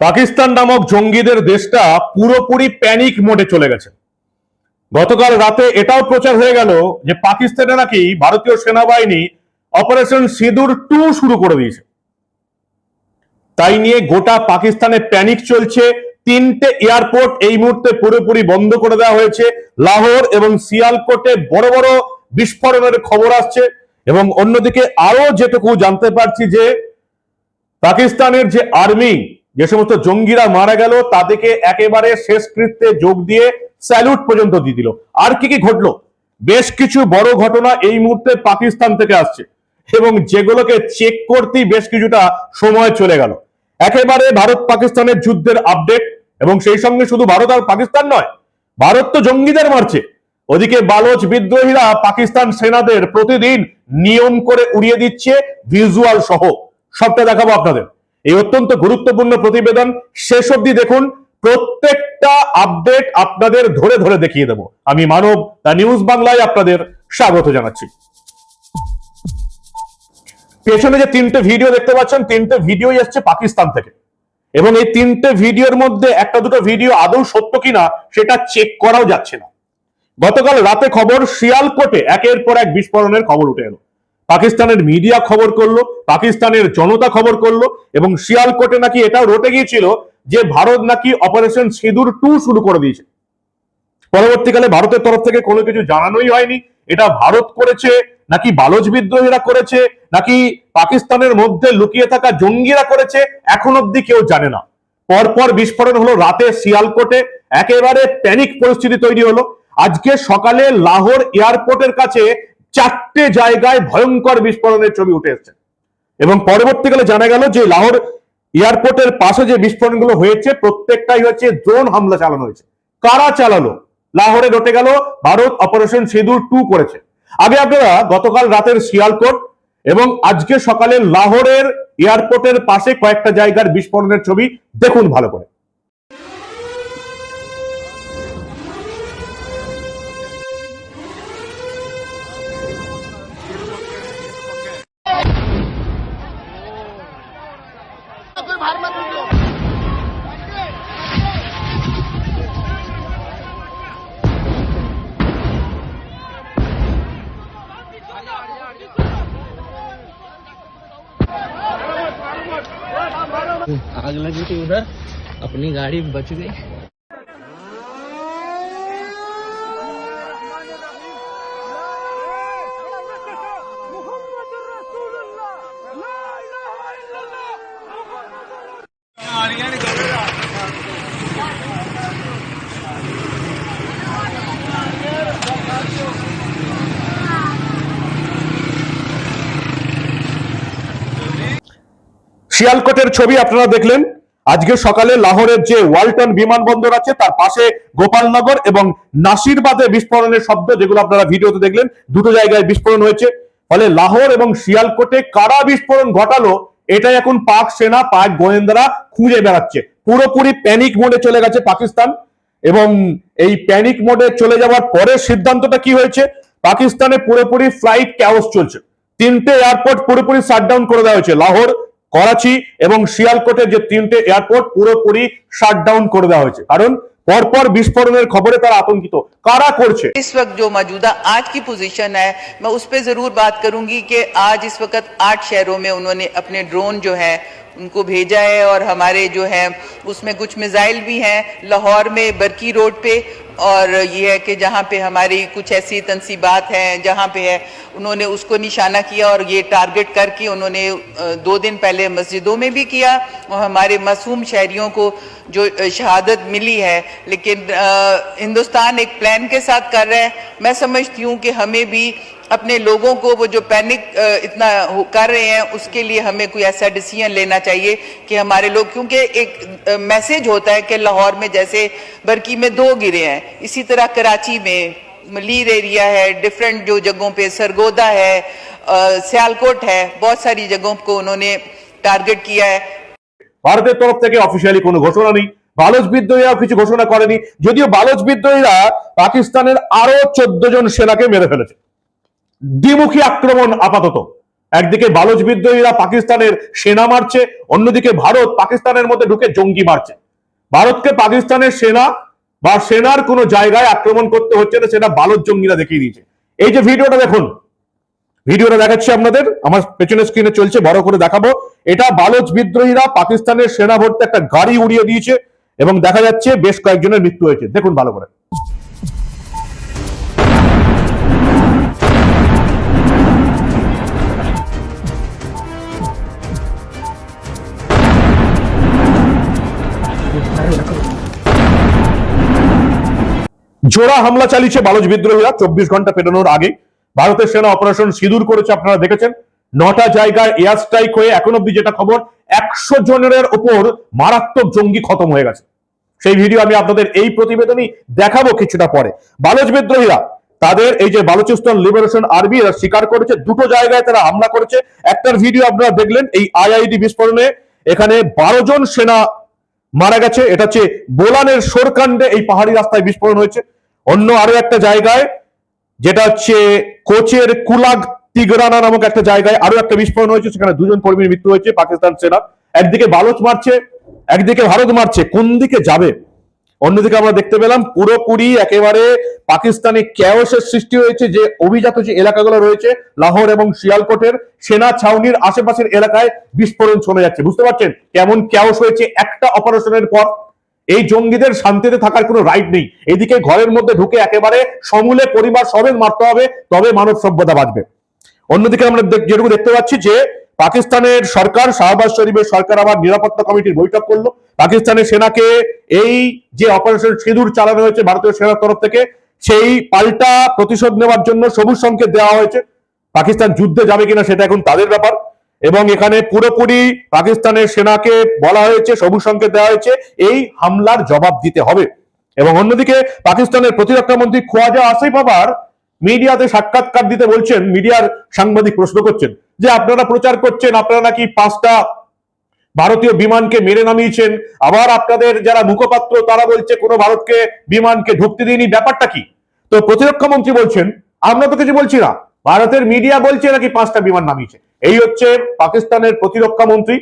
পাকিস্তান নামক জঙ্গিদের দেশটা পুরোপুরি প্যানিক মোডে চলে গেছে। গতকাল রাতে এটাও প্রচার হয়ে গেল যে পাকিস্তানে নাকি ভারতীয় সেনাবাহিনী অপারেশন সিঁদুর টু শুরু করে দিয়েছে। তাই নিয়ে গোটা পাকিস্তানে প্যানিক চলছে। তিনটে এয়ারপোর্ট এই মুহূর্তে পুরোপুরি বন্ধ করে দেওয়া হয়েছে। লাহোর এবং সিয়ালকোটে বড় বড় বিস্ফোরণের খবর আসছে এবং অন্যদিকে আরও যেটুকু জানতে পারছি যে পাকিস্তানের যে আর্মি যে সমস্ত জঙ্গিরা মারা গেল, তাদেরকে একেবারে শেষকৃত্যে যোগ দিয়ে স্যালুট পর্যন্ত দিয়ে দিল। আর কি কি ঘটলো? বেশ কিছু বড় ঘটনা এই মুহূর্তে পাকিস্তান থেকে আসছে এবং যেগুলোকে চেক করতেই বেশ কিছুটা সময় চলে গেল। একেবারে ভারত পাকিস্তানের যুদ্ধের আপডেট এবং সেই সঙ্গে শুধু ভারত আর পাকিস্তান নয়, ভারত তো জঙ্গিদের মারছে। ওদিকে বালোচ বিদ্রোহীরা পাকিস্তান সেনাদের প্রতিদিন নিয়ম করে উড়িয়ে দিচ্ছে ভিজুয়াল সহ। সবটা দেখাবো আপনাদের। এই অত্যন্ত গুরুত্বপূর্ণ প্রতিবেদন শেষ অবধি দেখুন। প্রত্যেকটা আপডেট আপনাদের ধরে ধরে দেখিয়ে দেব। আমি মানব দা নিউজ বাংলায় আপনাদের স্বাগত জানাচ্ছি। পেছনে যে তিনটে ভিডিও দেখতে পাচ্ছেন, তিনটে ভিডিও এসছে পাকিস্তান থেকে। এবং এই তিনটে ভিডিওর মধ্যে একটা দুটো ভিডিও আদৌ সত্য কিনা, সেটা চেক করাও যাচ্ছে না। গতকাল রাতে খবর শিয়ালকোটে একের পর এক বিস্ফোরণের খবর উঠে এলো। পাকিস্তানের মিডিয়া খবর করল, পাকিস্তানের জনতা খবর করল, এবং শিয়ালকোটে নাকি এটাও রটে গিয়েছিল যে ভারত নাকি অপারেশন সিঁদুর টু শুরু করে দিয়েছে। পরবর্তীকালে ভারতের তরফ থেকে কোনো কিছু জানানোই হয়নি। এটা ভারত করেছে, নাকি বালোচ বিদ্রোহীরা করেছে, নাকি পাকিস্তানের মধ্যে লুকিয়ে থাকা জঙ্গিরা করেছে, এখন অব্দি কেউ জানে না। পরপর বিস্ফোরণ হলো রাতে শিয়ালকোটে, একেবারে প্যানিক পরিস্থিতি তৈরি হলো। আজকে সকালে লাহোর এয়ারপোর্টের কাছে চারটে জায়গায় ভয়ঙ্কর বিস্ফোরণের ছবি উঠে এসছে। এবং পরবর্তীকালে জানা গেল যে লাহোর এয়ারপোর্টের পাশে যে বিস্ফোরণগুলো হয়েছে, প্রত্যেকটাই হচ্ছে ড্রোন হামলা চালানো হয়েছে। কারা চালালো? লাহোরে রটে গেল, ভারত অপারেশন সিঁদুর টু করেছে। আগে আপনারা গতকাল রাতের শিয়ালকোট এবং আজকে সকালে লাহোরের এয়ারপোর্টের পাশে কয়েকটা জায়গার বিস্ফোরণের ছবি দেখুন ভালো করে। आग लगी थी उधर अपनी गाड़ी बच गई শিয়ালকোটের ছবি আপনারা দেখলেন আজকে সকালে লাহোরের যে ওয়ালটন বিমানবন্দর আছে, তার পাশে গোপালনগর এবং নাসিরবাদে বিস্ফোরণের শব্দ, যেগুলো আপনারা ভিডিওতে দেখলেন, দুটো জায়গায় বিস্ফোরণ হয়েছে। ফলে লাহোর এবং শিয়ালকোটে কারা বিস্ফোরণ ঘটালো, এটাই এখন পাক সেনা, পাক গোয়েন্দারা খুঁজে বেড়াচ্ছে। পুরোপুরি প্যানিক মোডে চলে গেছে পাকিস্তান এবং এই প্যানিক মোডে চলে যাওয়ার পরে সিদ্ধান্তটা কি হয়েছে? পাকিস্তানে পুরোপুরি ফ্লাইট ক্যাওস চলছে। তিনটে এয়ারপোর্ট পুরোপুরি শাটডাউন করে দেওয়া হয়েছে। লাহোর করাচি এবং শিয়ালকোটের যে তিনটে এয়ারপোর্ট পুরোপুরি শাটডাউন করে দেওয়া হয়েছে কারণ পরপর বিস্ফোরণের খবরে তারা আতঙ্কিত কারা করছে इस वक्त जो मौजूदा आज की पोजीशन है मैं उस पर ज़रूर बात करूंगी कि आज इस वक्त आठ शहरों में उन्होंने अपने ड्रोन जो है उनको भेजा है और हमारे जो है उसमें कुछ मिसाइल भी हैं लाहौर में बरकी रोड पे और ये है कि जहाँ पे हमारी कुछ ऐसी तनसीबात हैं, जहाँ पे है, उन्होंने उसको निशाना किया और ये टारगेट करके उन्होंने दो दिन पहले मस्जिदों में भी किया और हमारे मासूम शहरियों को जो शहादत मिली है। लेकिन हिंदुस्तान एक प्लान के साथ कर रहा है। मैं समझती हूँ कि हमें भी अपने लोगों को वो जो पैनिक अ, इतना हो- कर रहे हैं उसके लिए हमें कोई ऐसा डिसीजन लेना चाहिए कि हमारे लोग क्योंकि एक मैसेज होता है कि लाहौर में जैसे बरकी में दो गिरे हैं इसी तरह कराची में मलीर एरिया है डिफरेंट जो जगहों पे सरगोदा है अ, सियालकोट है बहुत सारी जगहों को उन्होंने टारगेट किया है ভারতের তরফ থেকে অফিসিয়ালি কোনো ঘোষণা নেই বালোচ বিদ্রোহীরাও কিছু ঘোষণা করেনি যদিও বালোচ বিদ্রোহীরা পাকিস্তানের আরো চোদ্দ জন সেনাকে মেরে ফেলেছে দ্বিমুখী আক্রমণ আপাতত। একদিকে বালজ বিদ্রোহীরা পাকিস্তানের সেনা মারছে, অন্যদিকে ভারত পাকিস্তানের মধ্যে ঢুকে জঙ্গি মারছে। ভারতকে পাকিস্তানের সেনা বা সেনার কোনো জায়গায় আক্রমণ করতে হচ্ছে না, সেটা বালজ জঙ্গিরা দেখিয়ে দিয়েছে। এই যে ভিডিওটা দেখুন, ভিডিওটা দেখাচ্ছি আপনাদের, আমার পেছনের স্ক্রিনে চলছে, বড় করে দেখাবো। এটা বালজ বিদ্রোহীরা পাকিস্তানের সেনা ভর্তি একটা গাড়ি উড়িয়ে দিয়েছে এবং দেখা যাচ্ছে বেশ কয়েকজনের মৃত্যু হয়েছে। দেখুন ভালো করে। জোড়া হামলা চালিয়েছে বালজ বিদ্রোহীরা। চব্বিশ ঘণ্টা পেরোনোর আগে ভারতের সেনা অপারেশন সিঁদুর করেছে আপনারা দেখেছেন। নটা জায়গায় এয়ার স্ট্রাইক হয়ে এখন অব্দি যেটা খবর, একশো জনের ওপর মারাত্মক জঙ্গি খতম হয়ে গেছে। সেই ভিডিও আমি আপনাদের এই প্রতিবেদনই দেখাবো কিছুটা পরে। বালজ বিদ্রোহীরা, তাদের এই যে বালুচিস্তান লিবারেশন আর্মি এরা স্বীকার করেছে, দুটো জায়গায় তারা হামলা করেছে। একটার ভিডিও আপনারা দেখলেন, এই আইআইডি বিস্ফোরণে এখানে বারো জন সেনা মারা গেছে। এটা হচ্ছে বোলানের সোরকাণ্ডে এই পাহাড়ি রাস্তায় বিস্ফোরণ হয়েছে। অন্য আরও একটা জায়গায়, যেটা হচ্ছে কোচের কুলাগ তিগরানা নামক একটা জায়গায় আরও একটা বিস্ফোরণ হয়েছে। সেখানে দুজন কর্মীর মৃত্যু হয়েছে, পাকিস্তান সেনা। একদিকে বালচ মারছে, একদিকে ভারত মারছে। কোন দিকে যাবে? অন্যদিকে আমরা দেখতে পেলাম পুরোপুরি একেবারে পাকিস্তানে ক্যাওসের সৃষ্টি হয়েছে, যে অভিজাত যে এলাকাগুলো রয়েছে, লাহোর এবং শিয়ালকোটের সেনা ছাউনির আশেপাশের এলাকায় বিস্ফোরণ শোনা যাচ্ছে। বুঝতে পারছেন? কেমন ক্যাওস হয়েছে একটা অপারেশনের পর? এই জঙ্গিদের শান্তিতে থাকার কোনো রাইট নেই। এদিকে ঘরের মধ্যে ঢুকে একেবারে সমূলে পরিবার সমেত মারতে হবে, তবে মানব সভ্যতা বাঁচবে। অন্যদিকে আমরা যেটুকু দেখতে পাচ্ছি যে পাকিস্তানের সরকার, শাহবাজ শরীফের সরকার আবার নিরাপত্তা কমিটির বৈঠক করল। পাকিস্তানের সেনাকে এই যে অপারেশন সিঁদুর চালানো হয়েছে ভারতীয় সেনার তরফ থেকে, সেই পাল্টা প্রতিশোধ নেওয়ার জন্য সবুজ সংকেত দেওয়া হয়েছে। পাকিস্তান যুদ্ধে যাবে কিনা সেটা এখন তাদের ব্যাপার। এবং এখানে পুরোপুরি পাকিস্তানের সেনাকে বলা হয়েছে, সবুজ সংকেত দেওয়া হয়েছে, এই হামলার জবাব দিতে হবে। এবং অন্যদিকে পাকিস্তানের প্রতিরক্ষা মন্ত্রী খোয়াজা আসিফ আবার মিডিয়াতে সাক্ষাৎকার দিতে বলছেন, মিডিয়ার সাংবাদিক প্রশ্ন করছেন যে, আপনারা প্রচার করছেন, আপনারা নাকি পাঁচটা ভারতীয় বিমানকে মেরে নামিয়েছেন। আবার আপনাদের যারা মুখপাত্র, তারা বলছে কোনো ভারতকে, বিমানকে ঢুকতে দিইনি। ব্যাপারটা কি? তো প্রতিরক্ষা মন্ত্রী বলছেন, আমরা তো কিছু বলছি না। ভারতের মিডিয়া বলছে নাকি পাঁচটা বিমান নামিয়েছে। এই হচ্ছে পাকিস্তানের প্রতিরক্ষা মন্ত্রী।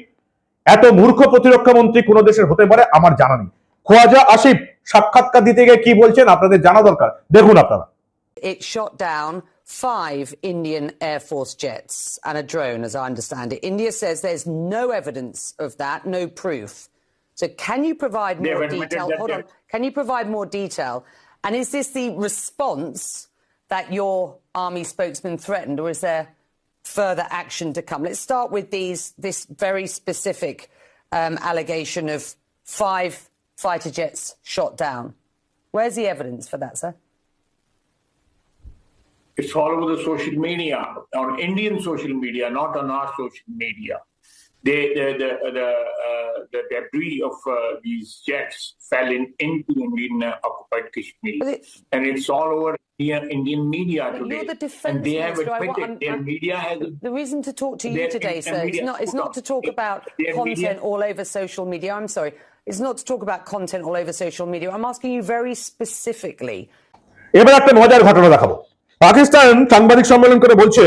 এত মূর্খ প্রতিরক্ষা মন্ত্রী কোন দেশের হতে পারে আমার জানা নেই। খোয়াজা আসিফ, সাক্ষাৎকার দিতে গিয়ে কি বলছেন আপনাদের জানা দরকার? দেখুন আপনারা। Five Indian Air Force jets and a drone, as I understand it. India says there's no evidence of that, no proof. So, can you provide more admitted detail? Hold on. Can you provide more detail? And is this the response that your army spokesman threatened, or is there further action to come? Let's start with these this very specific um, allegation of five fighter jets shot down. Where's the evidence for that, sir? It's all over the social media, on Indian social media, not on our social media. They, the the the, uh, the debris of uh, these jets fell in into Indian uh, occupied Kashmir, But it- and it's all over Indian, Indian media But today. you're the defence and they have minister. I want- admitted I'm- their I'm- media has. The reason to talk to you Their- today, their sir, is media- not, is hold not on. to talk about Their content media- all over social media. I'm sorry. It's not to talk about content all over social media. I'm asking you very specifically. এবার একটা মজার ঘটনা দেখাবো পাকিস্তান সাংবাদিক সম্মেলন করে বলছে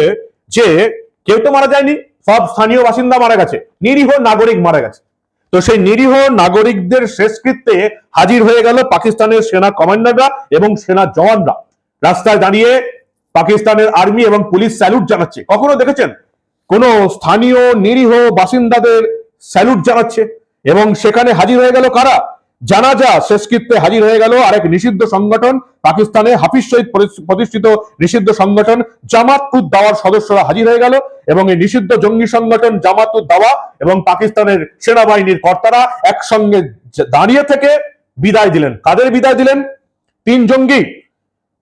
যে কেউ তো মারা যায়নি, সব স্থানীয় বাসিন্দা মারা গেছে, নিরীহ নাগরিক মারা গেছে। তো সেই নিরীহ নাগরিকদের শেষকৃত্যে হাজির হয়ে গেল পাকিস্তানের সেনা কমান্ডাররা এবং সেনা জওয়ানরা। রাস্তায় দাঁড়িয়ে পাকিস্তানের আর্মি এবং পুলিশ স্যালুট জানাচ্ছে কখনো দেখেছেন? কোন স্থানীয় নিরীহ বাসিন্দাদের স্যালুট জানাচ্ছে এবং সেখানে হাজির হয়ে গেল কারা? জানাজা শেষকৃত্যে হাজির হয়ে গেল আরেক নিষিদ্ধ সংগঠন, পাকিস্তানে হাফিজ শহীদ প্রতিষ্ঠিত নিষিদ্ধ সংগঠন জামাত উদ দাওয়ার সদস্যরা হাজির হয়ে গেল এবং এই নিষিদ্ধ জঙ্গি সংগঠন জামাত উদ দাওয়া এবং পাকিস্তানের সেনাবাহিনীর কর্তারা একসঙ্গে দাঁড়িয়ে থেকে বিদায় দিলেন। কাদের বিদায় দিলেন? তিন জঙ্গি।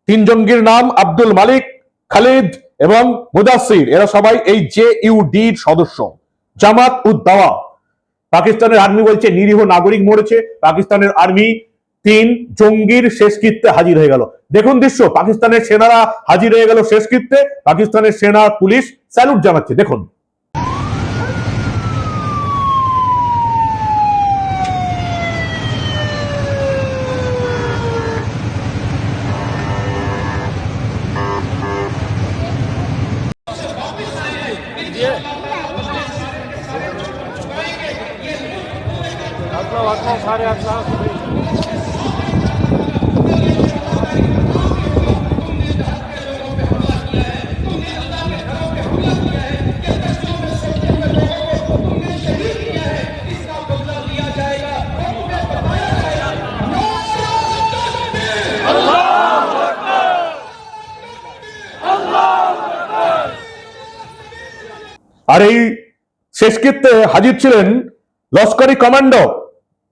তিন জঙ্গির নাম আব্দুল মালিক, খালিদ এবং মুদাসির এরা সবাই এই জে ইউডির সদস্য। জামাত উদ দাওয়া পাকিস্তানের আর্মি বলছে, নিরীহ নাগরিক মরেছে। পাকিস্তানের আর্মি তিন জঙ্গির শেষকৃত্যে হাজির হয়ে গেল। দেখুন দৃশ্য, পাকিস্তানের সেনারা হাজির হয়ে গেল শেষকৃত্যে। পাকিস্তানের সেনা, পুলিশ স্যালুট জানাচ্ছে। দেখুন। আর এই শেষকৃত্যে হাজির ছিলেন লস্করি কমান্ডো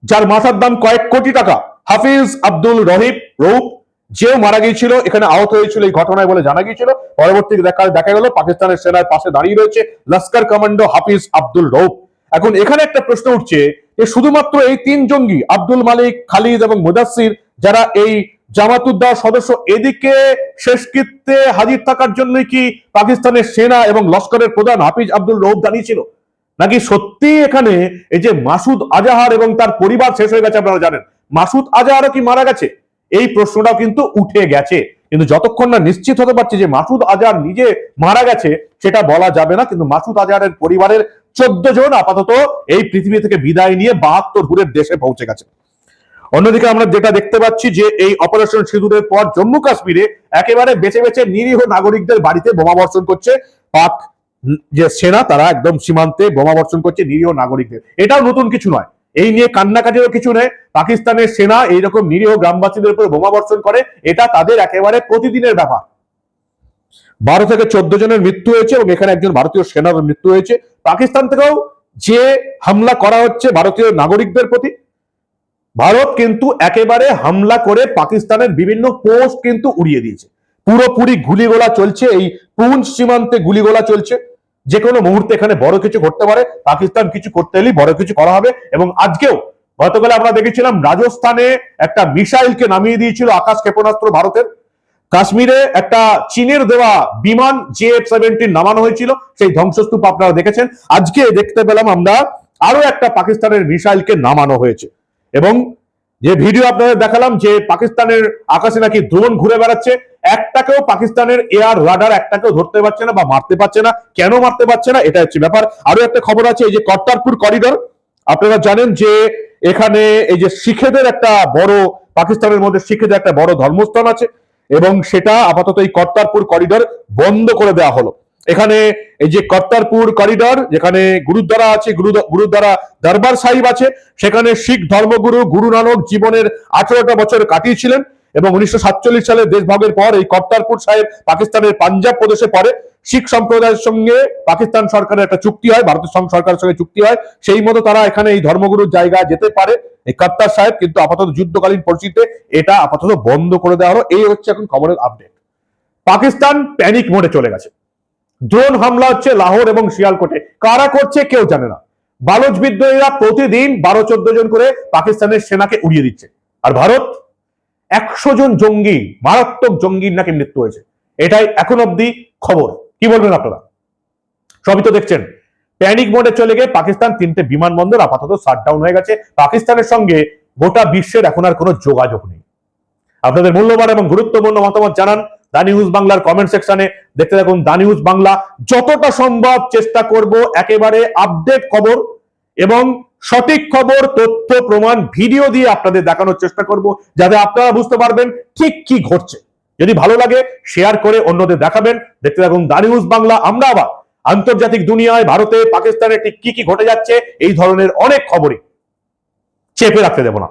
যার মাথার দাম কয়েক কোটি টাকা। হাফিজ আব্দুল রহিব রৌফ, যেও মারা গিয়েছিল, এখানে আহত হয়েছিল এই ঘটনায় বলে জানা গিয়েছিল। পরবর্তী দেখা দেখা গেল, পাকিস্তানের সেনার পাশে দাঁড়িয়ে রয়েছে লস্কর কমান্ডো হাফিজ আব্দুল রৌফ। এখন এখানে একটা প্রশ্ন উঠছে যে শুধুমাত্র এই তিন জঙ্গি, আব্দুল মালিক, খালিদ এবং মুদাসির যারা এই জামাতুদ্দাহ সদস্য এদিকে শেষকৃত্যে হাজির থাকার জন্যই কি পাকিস্তানের সেনা এবং লস্করের প্রধান হাফিজ আব্দুল রৌফ দাঁড়িয়েছিল? নাকি সত্যি এখানে এই যে মাসুদ আজাহার এবং তার পরিবার শেষ হয়ে গেছে আপনারা জানেন? মাসুদ আজাহারও কি মারা গেছে? এই প্রশ্নটাও কিন্তু উঠে গেছে। কিন্তু যতক্ষণ না নিশ্চিত হতে পারছি যে মাসুদ আজাহার নিজে মারা গেছে, সেটা বলা যাবে না। কিন্তু মাসুদ আজাহারের পরিবারের চোদ্দ জন আপাতত এই পৃথিবী থেকে বিদায় নিয়ে বাহাত্তর দূরের দেশে পৌঁছে গেছে। অন্যদিকে আমরা যেটা দেখতে পাচ্ছি যে এই অপারেশন সিঁদুরের পর জম্মু কাশ্মীরে একেবারে বেছে বেছে নিরীহ নাগরিকদের বাড়িতে বোমা বর্ষণ করছে পাক যে সেনা, তারা একদম সীমান্তে বোমা বর্ষণ করছে নিরীহ নাগরিকদের। এটাও নতুন কিছু নয়। এই নিয়ে কান্নাকাটিরও কিছু নেই। পাকিস্তানের সেনা এইরকম নিরীহ গ্রামবাসীদের উপর বোমা বর্ষণ করে, এটা তাদের একেবারে প্রতিদিনের ব্যাপার। বারো থেকে চোদ্দ জনের মৃত্যু হয়েছে এবং এখানে একজন ভারতীয় সেনার মৃত্যু হয়েছে। পাকিস্তান থেকেও যে হামলা করা হচ্ছে ভারতীয় নাগরিকদের প্রতি, ভারত কিন্তু একেবারে হামলা করে পাকিস্তানের বিভিন্ন পোস্ট কিন্তু উড়িয়ে দিয়েছে। পুরোপুরি গুলিগোলা চলছে, এই পুঞ্চ সীমান্তে গুলিগোলা চলছে। যে কোনো মুহূর্তে এখানে বড় কিছু ঘটতে পারে, পাকিস্তান কিছু করতে এলেই বড় কিছু করা হবে। এবং আজকেও গতকাল আমরা দেখেছিলাম রাজস্থানে একটা মিসাইলকে নামিয়ে দিয়েছিল আকাশ ক্ষেপণাস্ত্র ভারতের। কাশ্মীরে একটা চীনের দেওয়া বিমান জে এফ সেভেন্টিন নামানো হয়েছিল, সেই ধ্বংসস্তূপ আপনারা দেখেছেন। আজকে দেখতে পেলাম আমরা আরও একটা পাকিস্তানের মিসাইলকে নামানো হয়েছে। এবং যে ভিডিও আপনাদের দেখালাম যে পাকিস্তানের আকাশে নাকি ড্রোন ঘুরে বেড়াচ্ছে একটাকেও পাকিস্তানের এয়ার রাডার একটাকেও ধরতে পারছে না বা মারতে পারছে না। কেন মারতে পারছে না? এটা হচ্ছে ব্যাপার। আরও একটা খবর আছে, এই যে কর্তারপুর করিডর। আপনারা জানেন যে এখানে এই যে শিখেদের একটা বড়, পাকিস্তানের মধ্যে শিখেদের একটা বড় ধর্মস্থান আছে এবং সেটা আপাতত এই কর্তারপুর করিডর বন্ধ করে দেওয়া হলো। এখানে এই যে কর্তারপুর করিডর, যেখানে গুরুদ্বারা আছে গুরু- গুরুদ্বারা দরবার সাহিব আছে, সেখানে শিখ ধর্মগুরু গুরু নানক জীবনের আঠারোটা বছর কাটিয়েছিলেন। এবং উনিশশো সাতচল্লিশ সালে দেশভাগের পর এই কর্তারপুর সাহেব পাকিস্তানের পাঞ্জাব প্রদেশে পড়ে। শিখ সম্প্রদায়ের সঙ্গে পাকিস্তান সরকারের একটা চুক্তি হয়, ভারতের সঙ্গে সরকারের সঙ্গে চুক্তি হয়। সেই মতো তারা এখানে এই ধর্মগুরুর জায়গায় যেতে পারে। এই কর্তার সাহেব কিন্তু আপাতত যুদ্ধকালীন পরিস্থিতিতে এটা আপাতত বন্ধ করে দেওয়া হলো। এই হচ্ছে এখন খবরের আপডেট পাকিস্তান প্যানিক মোডে চলে গেছে। ড্রোন হামলা হচ্ছে লাহোর এবং শিয়ালকোটে। কারা করছে কেউ জানে না। বালজ বিদ্রোহীরা প্রতিদিন বারো চোদ্দ জন করে পাকিস্তানের সেনাকে উড়িয়ে দিচ্ছে। আর ভারত একশো জন জঙ্গি, মারাত্মক জঙ্গির নাকি মৃত্যু হয়েছে? এটাই এখন অব্দি খবর। কি বলবেন আপনারা? সবই তো দেখছেন। প্যানিক মোডে চলে গিয়ে পাকিস্তান তিনটে বিমানবন্দর আপাতত শাটডাউন হয়ে গেছে। পাকিস্তানের সঙ্গে গোটা বিশ্বের এখন আর কোনো যোগাযোগ নেই। আপনাদের মূল্যবান এবং গুরুত্বপূর্ণ মতামত জানান দা নিউজ বাংলার কমেন্ট সেকশনে দেখতে থাকুন দা নিউজ বাংলা। যতটা সম্ভব চেষ্টা করব একেবারে আপডেট খবর এবং সঠিক খবর, তথ্য, প্রমাণ, ভিডিও দিয়ে আপনাদের দেখানোর চেষ্টা করব, যাতে আপনারা বুঝতে পারবেন ঠিক কি ঘটছে। যদি ভালো লাগে শেয়ার করে অন্যদের দেখাবেন। দেখতে থাকুন দা নিউজ বাংলা, আমরা আবার আন্তর্জাতিক দুনিয়ায় ভারতে পাকিস্তানে ঠিক কি কি ঘটে যাচ্ছে, এই ধরনের অনেক খবরই চেপে রাখতে দেব না।